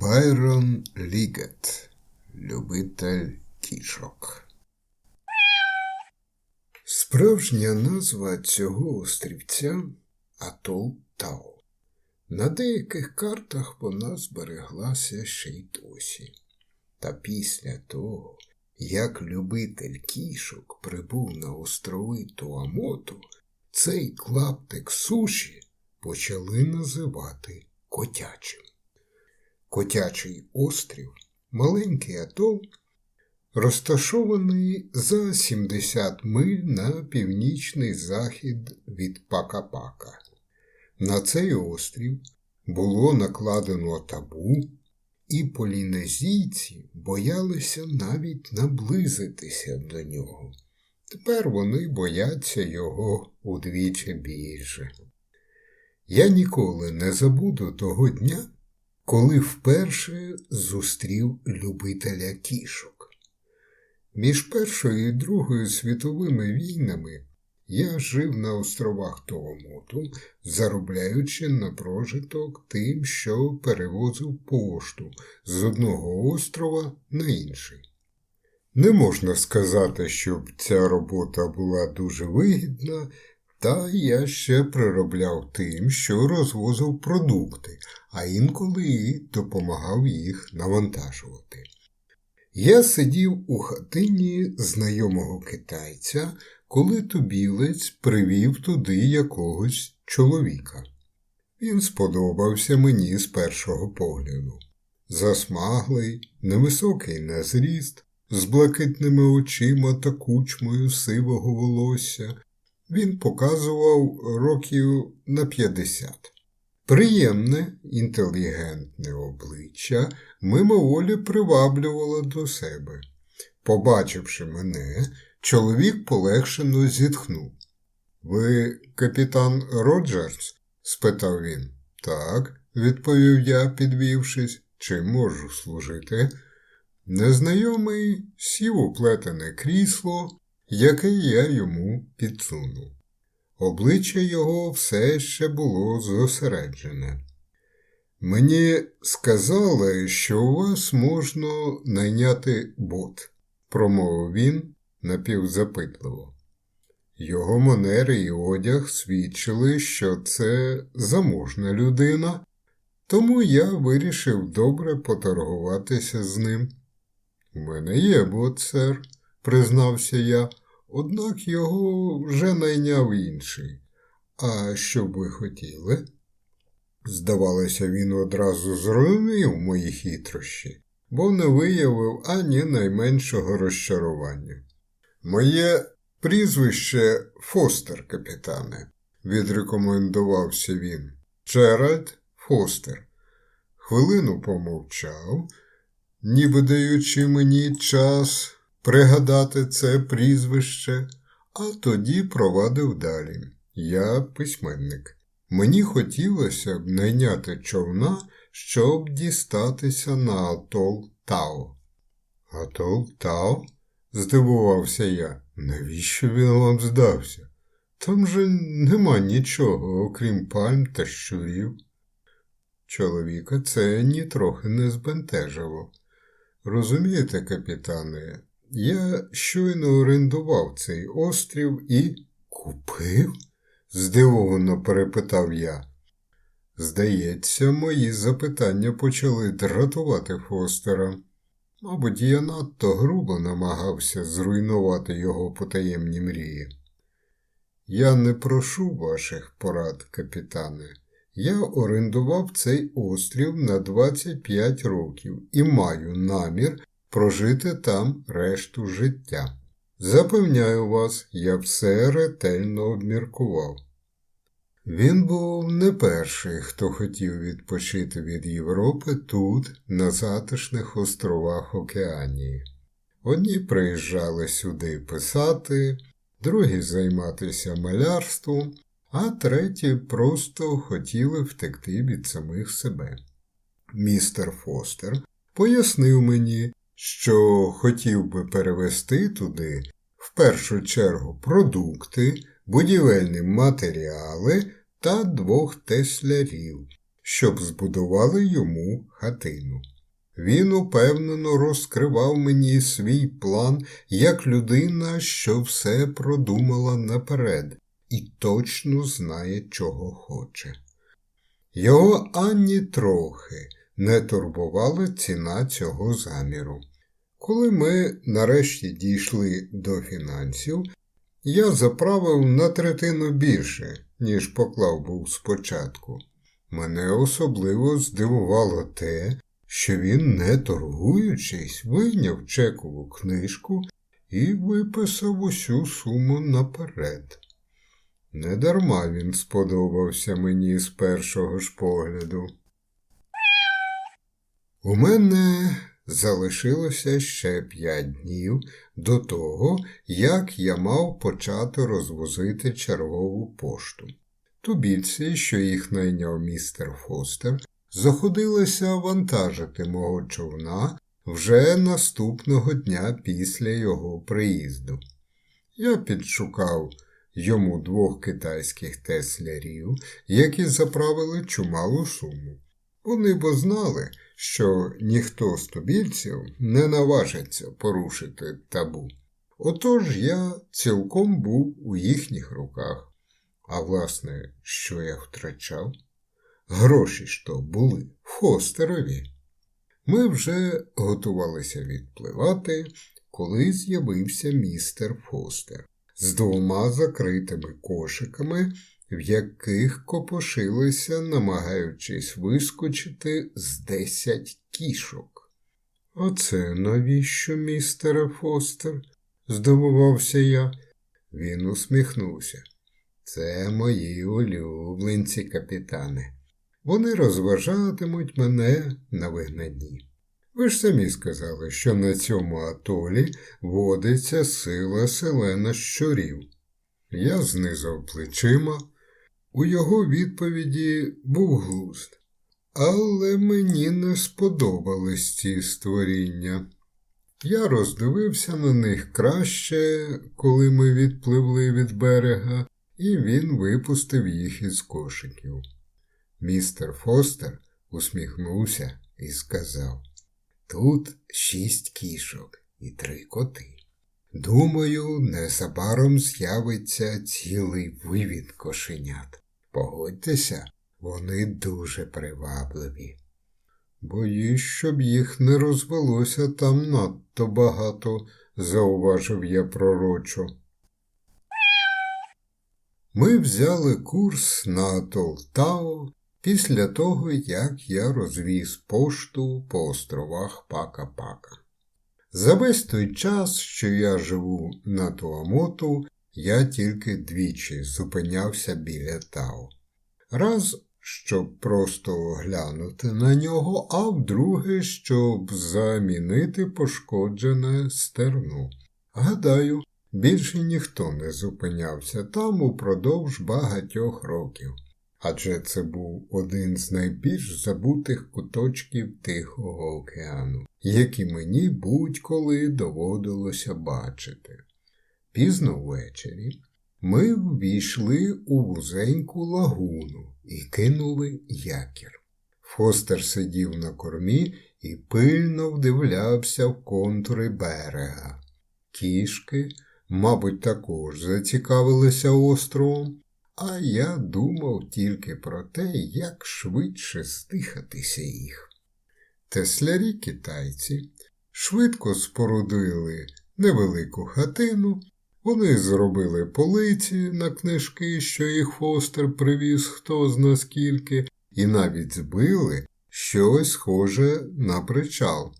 Байрон Лігет, любитель кішок. Справжня назва цього острівця Атол Тау. На деяких картах вона збереглася ще й досі. Та після того, як любитель кішок прибув на острови Туамоту, цей клаптик суші почали називати котячим. Котячий острів, маленький атол, розташований за 70 миль на північний захід від Пакапака. На цей острів було накладено табу, і полінезійці боялися навіть наблизитися до нього. Тепер вони бояться його удвічі більше. Я ніколи не забуду того дня, коли вперше зустрів любителя кішок. Між Першою і Другою світовими війнами я жив на островах Туамоту, заробляючи на прожиток тим, що перевозив пошту з одного острова на інший. Не можна сказати, щоб ця робота була дуже вигідна, та я ще приробляв тим, що розвозив продукти, а інколи і допомагав їх навантажувати. Я сидів у хатині знайомого китайця, коли тубілець привів туди якогось чоловіка. Він сподобався мені з першого погляду. Засмаглий, невисокий на зріст, з блакитними очима та кучмою сивого волосся, він показував років на 50. Приємне, інтелігентне обличчя мимоволі приваблювало до себе. Побачивши мене, чоловік полегшено зітхнув. Ви капітан Роджерс? спитав він. Так, відповів я, підвівшись, чим можу служити. Незнайомий сів у плетене крісло, яке я йому підсунув. Обличчя його все ще було зосереджене. Мені сказали, що у вас можна найняти бот, промовив він напівзапитливо. Його манери і одяг свідчили, що це заможна людина, тому я вирішив добре поторгуватися з ним. У мене є бот, сер, признався я, однак його вже найняв інший. А що б ви хотіли? Здавалося, він одразу зрозумів мої хитрощі, бо не виявив ані найменшого розчарування. Моє прізвище Фостер, капітане, відрекомендувався він. Джеральд Фостер. Хвилину помовчав, ніби даючи мені час пригадати це прізвище, а тоді провадив далі. Я письменник. Мені хотілося б найняти човна, щоб дістатися на атол Тао. Атол Тао? здивувався я. Навіщо він вам здався? Там же нема нічого, окрім пальм та щурів. Чоловіка це нітрохи не збентежило. Розумієте, капітане, я щойно орендував цей острів і купив? здивовано перепитав я. Здається, мої запитання почали дратувати Фостера. Мабуть, я надто грубо намагався зруйнувати його потаємні мрії. Я не прошу ваших порад, капітане. Я орендував цей острів на 25 років і маю намір прожити там решту життя. Запевняю вас, я все ретельно обміркував. Він був не перший, хто хотів відпочити від Європи тут, на затишних островах Океанії. Одні приїжджали сюди писати, другі займатися малярством, а треті просто хотіли втекти від самих себе. Містер Фостер пояснив мені, що хотів би перевести туди в першу чергу продукти, будівельні матеріали та двох теслярів, щоб збудували йому хатину. Він упевнено розкривав мені свій план як людина, що все продумала наперед і точно знає, чого хоче. Його ані трохи не турбувала ціна цього заміру. Коли ми нарешті дійшли до фінансів, я заправив на третину більше, ніж поклав був спочатку. Мене особливо здивувало те, що він, не торгуючись, вийняв чекову книжку і виписав усю суму наперед. Недарма він сподобався мені з першого ж погляду. У мене залишилося ще п'ять днів до того, як я мав почати розвозити чергову пошту. Тубільці, що їх найняв містер Фостер, заходилися вантажити мого човна вже наступного дня після його приїзду. Я підшукав йому двох китайських теслярів, які заправили чималу суму. Вони бо знали, що ніхто з тубільців не наважиться порушити табу. Отож я цілком був у їхніх руках. А власне, що я втрачав? Гроші ж то були Фостерові. Ми вже готувалися відпливати, коли з'явився містер Фостер з двома закритими кошиками, в яких копошилися, намагаючись вискочити з десять кішок. Оце навіщо, містере Фостер? здивувався я. Він усміхнувся. Це мої улюбленці, капітане. Вони розважатимуть мене на вигнанні. Ви ж самі сказали, що на цьому атолі водиться сила селена щурів. Я знизав плечима. У його відповіді був глузд. Але мені не сподобались ці створіння. Я роздивився на них краще, коли ми відпливли від берега, і він випустив їх із кошиків. Містер Фостер усміхнувся і сказав Тут шість кішок і три коти. Думаю, незабаром з'явиться цілий вивід кошенят. Погодьтеся, вони дуже привабливі. Боюсь, щоб їх не розвелося там надто багато, зауважив я пророчо. Ми взяли курс на Толтао після того, як я розвіз пошту по островах Пака-Пака. За весь той час, що я живу на Туамоту, я тільки двічі зупинявся біля Тао. Раз, щоб просто оглянути на нього, а вдруге, щоб замінити пошкоджене стерну. Гадаю, більше ніхто не зупинявся там упродовж багатьох років адже це був один з найбільш забутих куточків Тихого океану, які мені будь-коли доводилося бачити. Пізно ввечері ми ввійшли у вузеньку лагуну і кинули якір. Фостер сидів на кормі і пильно вдивлявся в контури берега. Кішки, мабуть, також зацікавилися островом, а я думав тільки про те, як швидше стихатися їх. Теслярі китайці швидко спорудили невелику хатину, вони зробили полиці на книжки, що їх фостер привіз хто зна скільки, і навіть збили щось схоже на причал.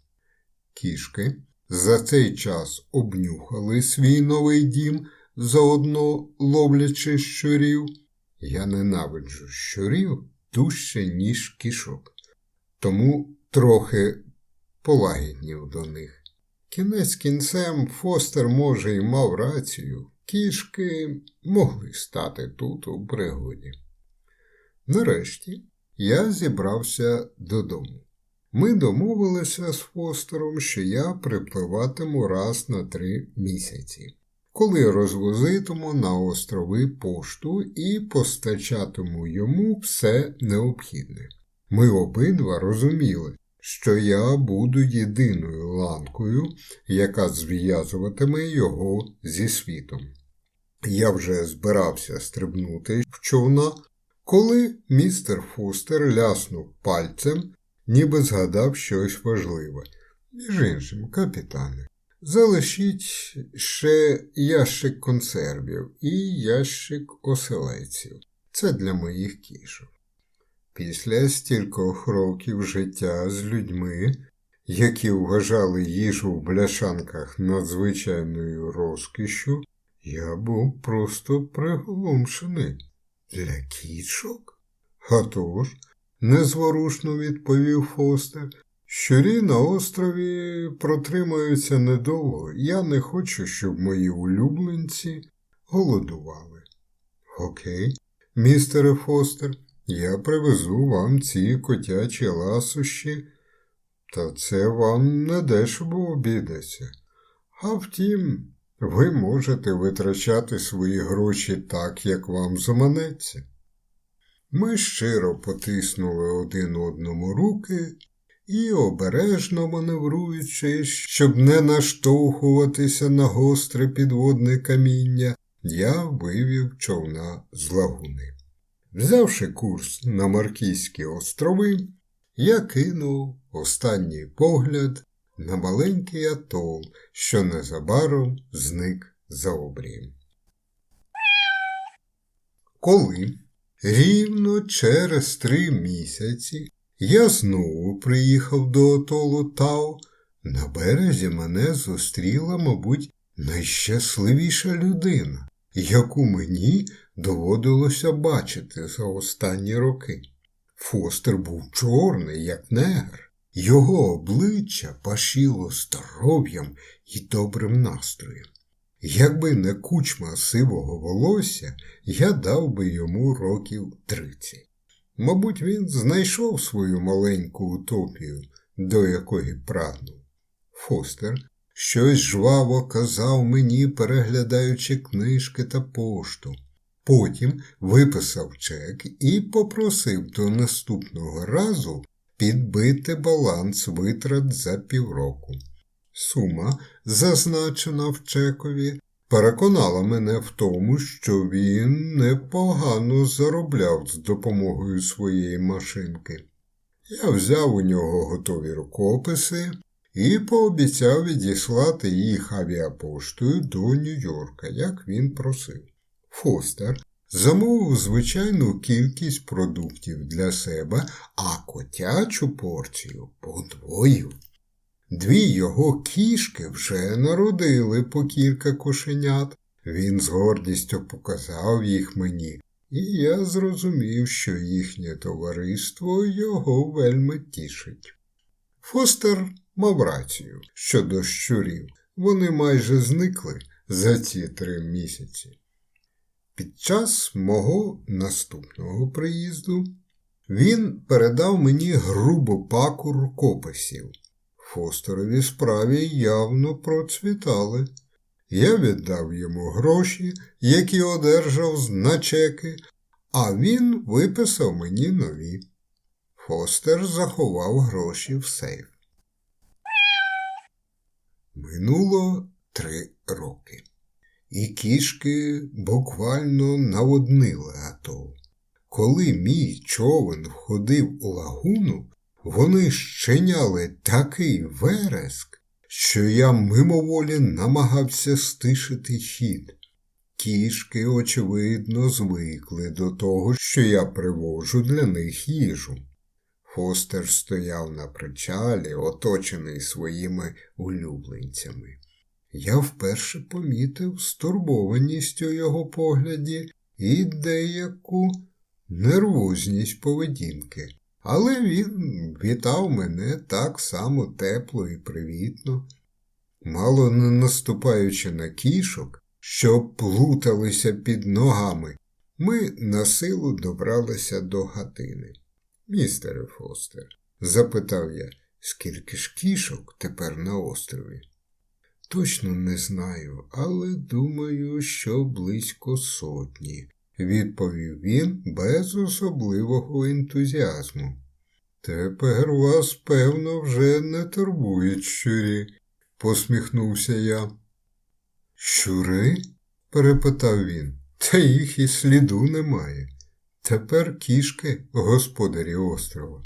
Кішки за цей час обнюхали свій новий дім заодно ловлячи щурів. Я ненавиджу щурів дужче, ніж кішок, тому трохи полагіднів до них. Кінець кінцем Фостер, може, і мав рацію, кішки могли стати тут у пригоді. Нарешті я зібрався додому. Ми домовилися з Фостером, що я припливатиму раз на три місяці коли розвозитиму на острови пошту і постачатиму йому все необхідне. Ми обидва розуміли, що я буду єдиною ланкою, яка зв'язуватиме його зі світом. Я вже збирався стрибнути в човна, коли містер Фустер ляснув пальцем, ніби згадав щось важливе. Між іншим, капітане, залишіть ще ящик консервів і ящик оселеців. Це для моїх кішок. Після стількох років життя з людьми, які вважали їжу в бляшанках надзвичайною розкішю, я був просто приголомшений. Для кішок? «А тож», – незворушно відповів Фостер, щурі на острові протримаються недовго. Я не хочу, щоб мої улюбленці голодували. Окей, містере Фостер, я привезу вам ці котячі ласощі, та це вам не дешево обійдеться. А втім, ви можете витрачати свої гроші так, як вам заманеться. Ми щиро потиснули один одному руки і, обережно маневруючи, щоб не наштовхуватися на гостре підводне каміння, я вивів човна з лагуни. Взявши курс на Маркійські острови, я кинув останній погляд на маленький атол, що незабаром зник за обрієм. Коли рівно через три місяці я знову приїхав до атолу Тао, на березі мене зустріла, мабуть, найщасливіша людина, яку мені доводилося бачити за останні роки. Фостер був чорний, як негр. Його обличчя пашіло здоров'ям і добрим настроєм. Якби не кучма сивого волосся, я дав би йому років тридцять. Мабуть, він знайшов свою маленьку утопію, до якої прагнув. Фостер щось жваво казав мені, переглядаючи книжки та пошту. Потім виписав чек і попросив до наступного разу підбити баланс витрат за півроку. Сума, зазначена в чекові, переконала мене в тому, що він непогано заробляв з допомогою своєї машинки. Я взяв у нього готові рукописи і пообіцяв відіслати їх авіапоштою до Нью-Йорка, як він просив. Фостер замовив звичайну кількість продуктів для себе, а котячу порцію подвоїв. Дві його кішки вже народили по кілька кошенят. Він з гордістю показав їх мені, і я зрозумів, що їхнє товариство його вельми тішить. Фостер мав рацію щодо щурів. Вони майже зникли за ці три місяці. Під час мого наступного приїзду він передав мені грубу паку рукописів. Фостерові справі явно процвітали. Я віддав йому гроші, які одержав на чеки, а він виписав мені нові. Фостер заховав гроші в сейф. Минуло три роки і кішки буквально наводнили атол. Коли мій човен входив у лагуну, вони щеняли такий вереск, що я мимоволі намагався стишити хід. Кішки, очевидно, звикли до того, що я привожу для них їжу. Фостер стояв на причалі, оточений своїми улюбленцями. Я вперше помітив стурбованість у його погляді і деяку нервозність поведінки, але він вітав мене так само тепло і привітно, мало не наступаючи на кішок, що плуталися під ногами, ми на силу добралися до гатини. Містере Фостер, запитав я, скільки ж кішок тепер на острові? Точно не знаю, але думаю, що близько сотні, відповів він без особливого ентузіазму. Тепер вас, певно, вже не турбують щурі, посміхнувся я. Щури? перепитав він. Та їх і сліду немає. Тепер кішки, господарі острова.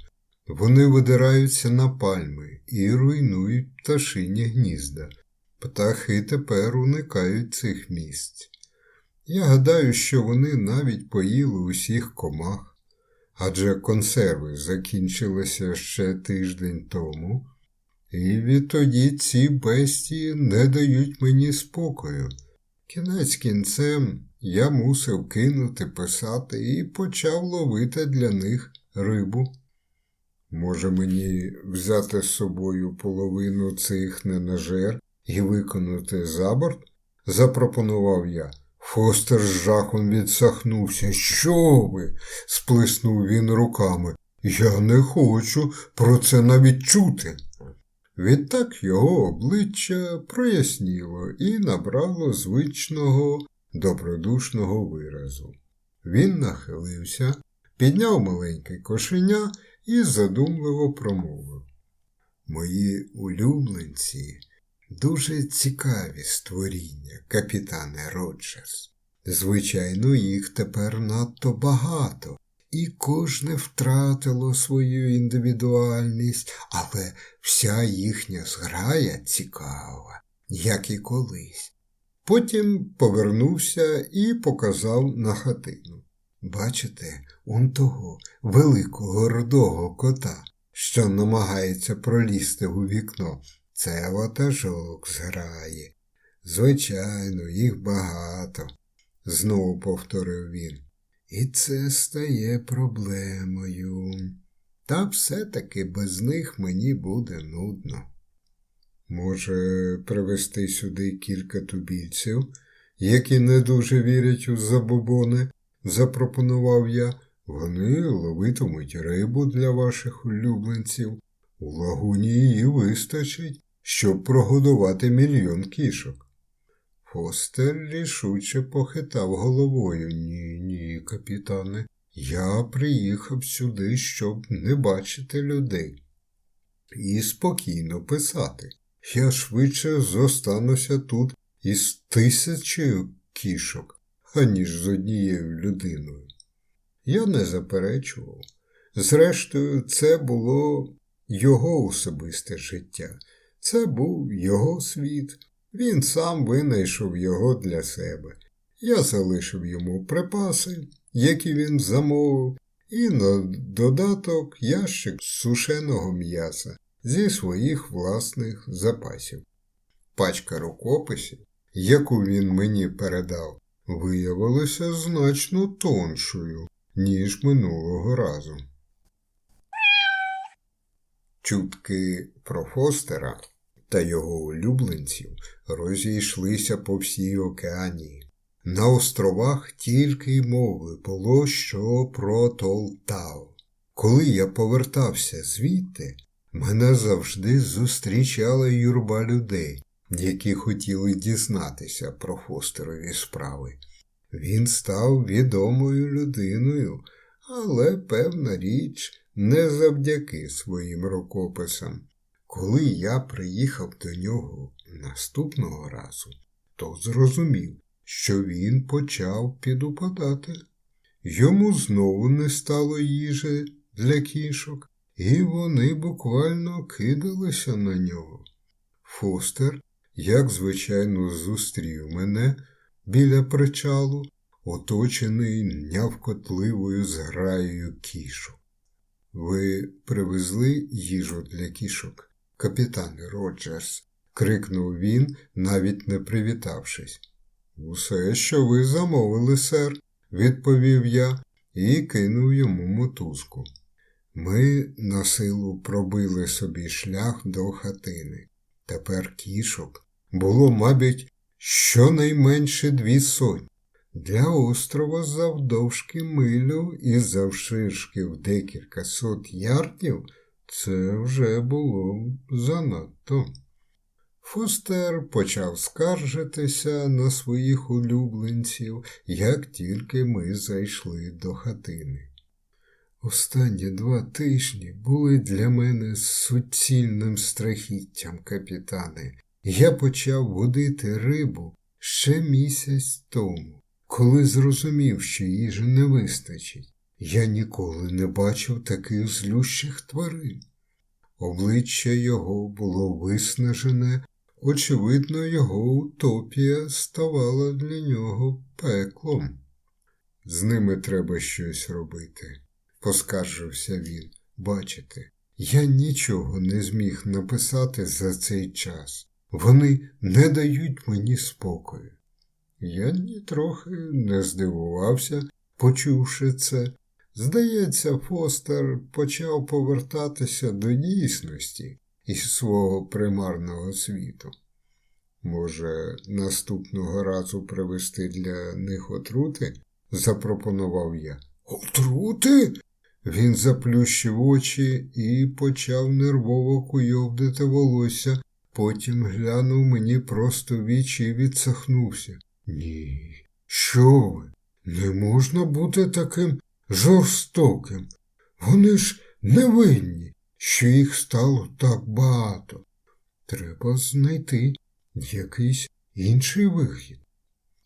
Вони видираються на пальми і руйнують пташині гнізда. Птахи тепер уникають цих місць. Я гадаю, що вони навіть поїли усіх комах, адже консерви закінчилися ще тиждень тому, і відтоді ці бестії не дають мені спокою. Кінець кінцем я мусив кинути писати і почав ловити для них рибу. Може, мені взяти з собою половину цих ненажер і виконати за борт? запропонував я. Фостер з жахом відсахнувся. Що ви? сплеснув він руками. Я не хочу про це навіть чути. Відтак його обличчя проясніло і набрало звичного добродушного виразу. Він нахилився, підняв маленьке кошеня і задумливо промовив. Мої улюбленці дуже цікаві створіння, капітане Роджерс. Звичайно, їх тепер надто багато, і кожне втратило свою індивідуальність, але вся їхня зграя цікава, як і колись. Потім повернувся і показав на хатину. Бачите, он того великого рудого кота, що намагається пролізти у вікно. Це ватажок зграє. Звичайно, їх багато, знову повторив він. І це стає проблемою. Та все-таки без них мені буде нудно. Може, привезти сюди кілька тубільців, які не дуже вірять у забобони, запропонував я. Вони ловитимуть рибу для ваших улюбленців. У лагуні її вистачить, щоб прогодувати мільйон кішок. Фостер рішуче похитав головою. Ні, ні, капітане. Я приїхав сюди, щоб не бачити людей. І спокійно писати. Я швидше зостануся тут із тисячею кішок, аніж з однією людиною. Я не заперечував. Зрештою, це було його особисте життя, це був його світ. Він сам винайшов його для себе. Я залишив йому припаси, які він замовив, і на додаток ящик сушеного м'яса зі своїх власних запасів. Пачка рукописів, яку він мені передав, виявилася значно тоншою, ніж минулого разу. Чутки про Фостера та його улюбленців розійшлися по всій океанії. На островах тільки й мови було що про Толтау. Коли я повертався звідти, мене завжди зустрічала юрба людей, які хотіли дізнатися про Фостерові справи. Він став відомою людиною, але, певна річ, не завдяки своїм рукописам. Коли я приїхав до нього наступного разу, то зрозумів, що він почав підупадати. Йому знову не стало їжі для кішок, і вони буквально кидалися на нього. Фостер, як звичайно, зустрів мене біля причалу, оточений нявкотливою зграєю кішок. Ви привезли їжу для кішок, капітане Роджерс, крикнув він, навіть не привітавшись. Усе, що ви замовили, сер, відповів я і кинув йому мотузку. Ми на силу пробили собі шлях до хатини. Тепер кішок було, мабуть, щонайменше дві сотні. Для острова завдовжки милю і завширшки в декілька сот ярдів це вже було занадто. Фостер почав скаржитися на своїх улюбленців, як тільки ми зайшли до хатини. Останні два тижні були для мене суцільним страхіттям, капітане. Я почав водити рибу ще місяць тому, коли зрозумів, що їжі не вистачить. Я ніколи не бачив таких злющих тварин. Обличчя його було виснажене, очевидно, його утопія ставала для нього пеклом. З ними треба щось робити, поскаржився він. Бачите, я нічого не зміг написати за цей час. Вони не дають мені спокою. Я нітрохи не здивувався, почувши це. Здається, Фостер почав повертатися до дійсності із свого примарного світу. Може, наступного разу привезти для них отрути? запропонував я. Отрути? Він заплющив очі і почав нервово куйовдити волосся, потім глянув мені просто в вічі і відсахнувся. Ні, що ви? Не можна бути таким жорстоким. Вони ж невинні, що їх стало так багато. Треба знайти якийсь інший вихід.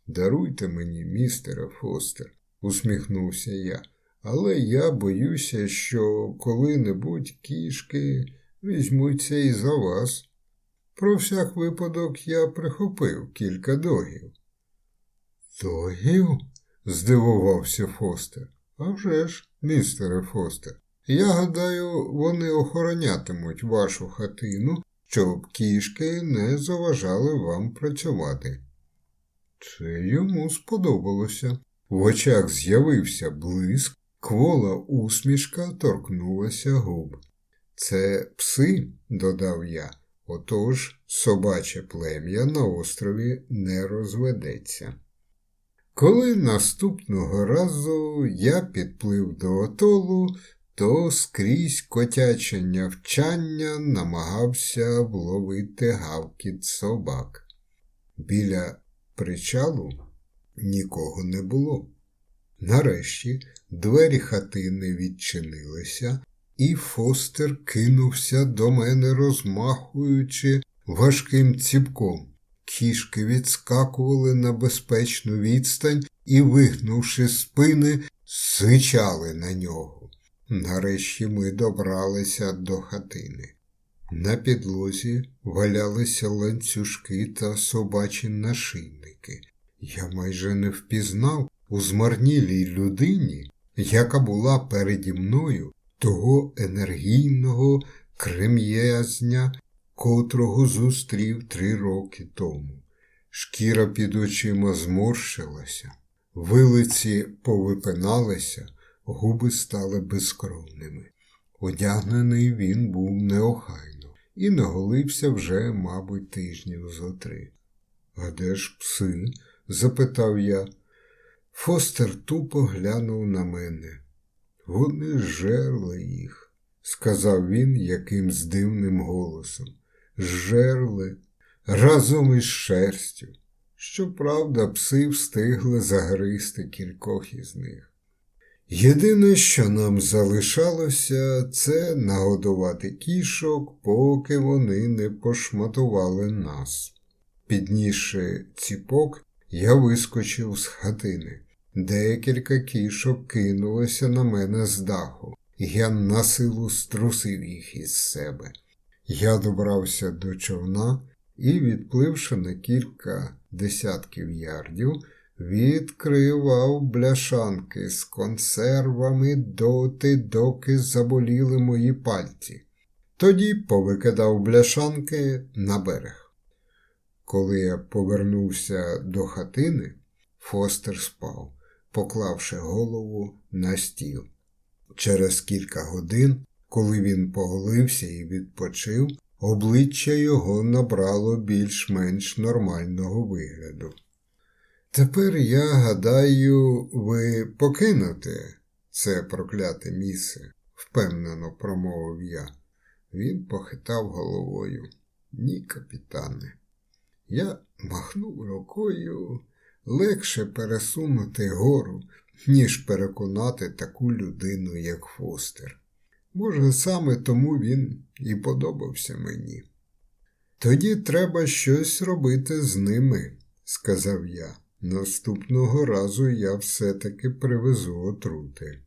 Даруйте мені, містере Фостер, усміхнувся я, але я боюся, що коли-небудь кішки візьмуться і за вас. Про всяк випадок я прихопив кілька догів. Догів? здивувався Фостер. «А вже ж, містере Фостер, я гадаю, вони охоронятимуть вашу хатину, щоб кішки не заважали вам працювати. Це йому сподобалося. В очах з'явився блиск, квола усмішка торкнулася губ. Це пси, додав я, отож собаче плем'я на острові не розведеться. Коли наступного разу я підплив до отолу, то скрізь котяче нявчання намагався вловити гавкіт собак. Біля причалу нікого не було. Нарешті двері хатини відчинилися, і Фостер кинувся до мене, розмахуючи важким ціпком. Кішки відскакували на безпечну відстань і, вигнувши спини, сичали на нього. Нарешті ми добралися до хатини. На підлозі валялися ланцюжки та собачі нашийники. Я майже не впізнав у змарнілій людині, яка була переді мною того енергійного крем'язня, котрого зустрів три роки тому. Шкіра під очима зморщилася, вилиці повипиналися, губи стали безкровними. Одягнений він був неохайно і наголився вже, мабуть, тижнів зо три. А де ж пси? запитав я. Фостер тупо глянув на мене. Вони жерли їх, сказав він якимсь дивним голосом. Жерли разом із шерстю. Щоправда, пси встигли загристи кількох із них. Єдине, що нам залишалося, це нагодувати кішок, поки вони не пошматували нас. Піднісши ціпок, я вискочив з хатини. Декілька кішок кинулося на мене з даху, я насилу струсив їх із себе. Я добрався до човна і, відпливши на кілька десятків ярдів, відкривав бляшанки з консервами доти, доки заболіли мої пальці. Тоді повикидав бляшанки на берег. Коли я повернувся до хатини, Фостер спав, поклавши голову на стіл. Через кілька годин, коли він поголився і відпочив, обличчя його набрало більш-менш нормального вигляду. Тепер я гадаю, ви покинете це прокляте місце, впевнено промовив я. Він похитав головою. Ні, капітане. Я махнув рукою легше пересунути гору, ніж переконати таку людину, як Фостер. Може, саме тому він і подобався мені. Тоді треба щось робити з ними, сказав я. Наступного разу я все-таки привезу отрути.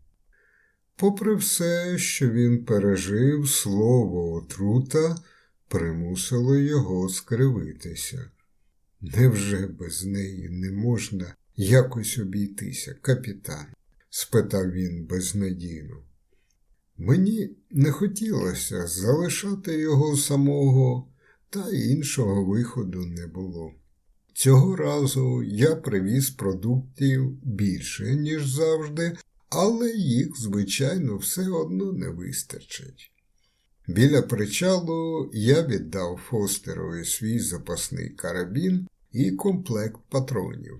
Попри все, що він пережив, слово отрута примусило його скривитися. Невже без неї не можна якось обійтися, капітан? спитав він безнадійно. Мені не хотілося залишати його самого, та іншого виходу не було. Цього разу я привіз продуктів більше, ніж завжди, але їх, звичайно, все одно не вистачить. Біля причалу я віддав Фостерові свій запасний карабін і комплект патронів.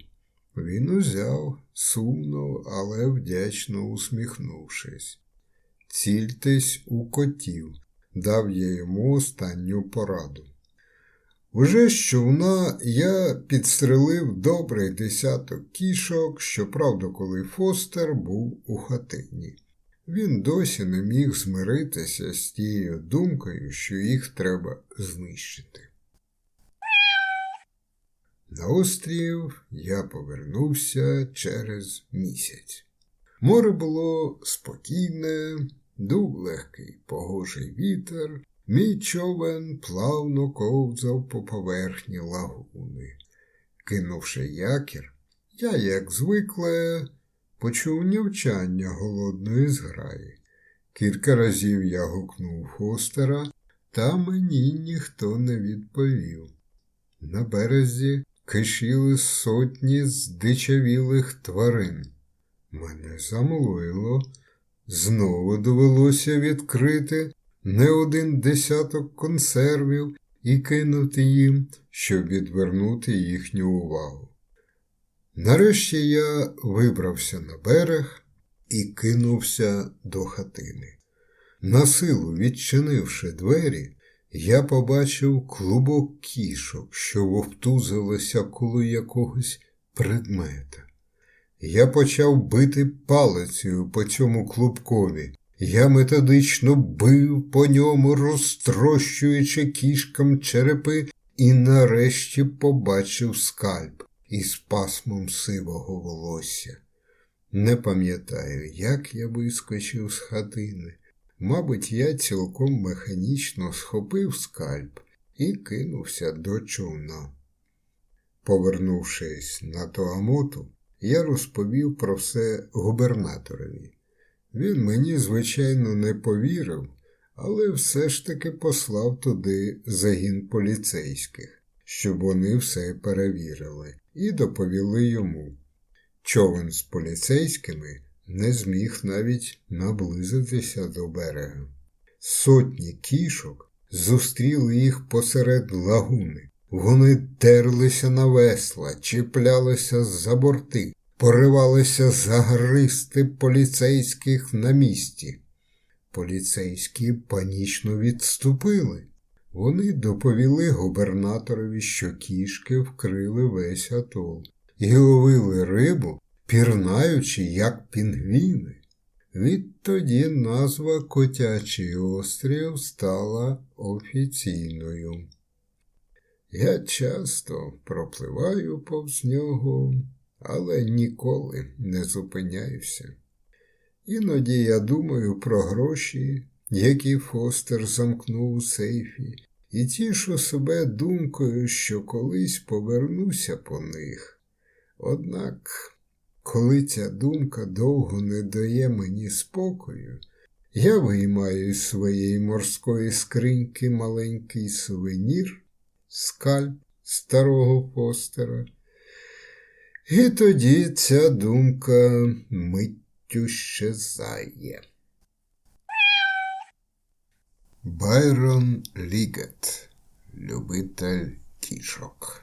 Він узяв, сумно, але вдячно усміхнувшись. Цільтесь у котів, дав я йому останню пораду. Уже з човна я підстрелив добрий десяток кішок, щоправда, коли Фостер був у хатині. Він досі не міг змиритися з тією думкою, що їх треба знищити. На острів я повернувся через місяць. Море було спокійне, дув легкий погожий вітер, мій човен плавно ковзав по поверхні лагуни. Кинувши якір, я, як звикле, почув нявчання голодної зграї. Кілька разів я гукнув Фостера, та мені ніхто не відповів. На березі кишіли сотні здичавілих тварин. Мене замлоїло, знову довелося відкрити не один десяток консервів і кинути їм, щоб відвернути їхню увагу. Нарешті я вибрався на берег і кинувся до хатини. Насилу відчинивши двері, я побачив клубок кішок, що вовтузилися коло якогось предмета. Я почав бити палицею по цьому клубкові. Я методично бив по ньому, розтрощуючи кішкам черепи, і нарешті побачив скальп із пасмом сивого волосся. Не пам'ятаю, як я вискочив з хатини. Мабуть, я цілком механічно схопив скальп і кинувся до човна. Повернувшись на Туамоту, я розповів про все губернаторові. Він мені, звичайно, не повірив, але все ж таки послав туди загін поліцейських, щоб вони все перевірили, і доповіли йому. Човен з поліцейськими не зміг навіть наблизитися до берега. Сотні кішок зустріли їх посеред лагуни. Вони дерлися на весла, чіплялися за борти, поривалися загристи поліцейських на місці. Поліцейські панічно відступили. Вони доповіли губернаторові, що кішки вкрили весь атол і ловили рибу, пірнаючи, як пінгвіни. Відтоді назва Котячий острів стала офіційною. Я часто пропливаю повз нього, але ніколи не зупиняюся. Іноді я думаю про гроші, які Фостер замкнув у сейфі, і тішу себе думкою, що колись повернуся по них. Однак, коли ця думка довго не дає мені спокою, я виймаю із своєї морської скриньки маленький сувенір, скальп старого постера. І тоді ця думка миттю щезає. Байрон Лігет, любитель кішок.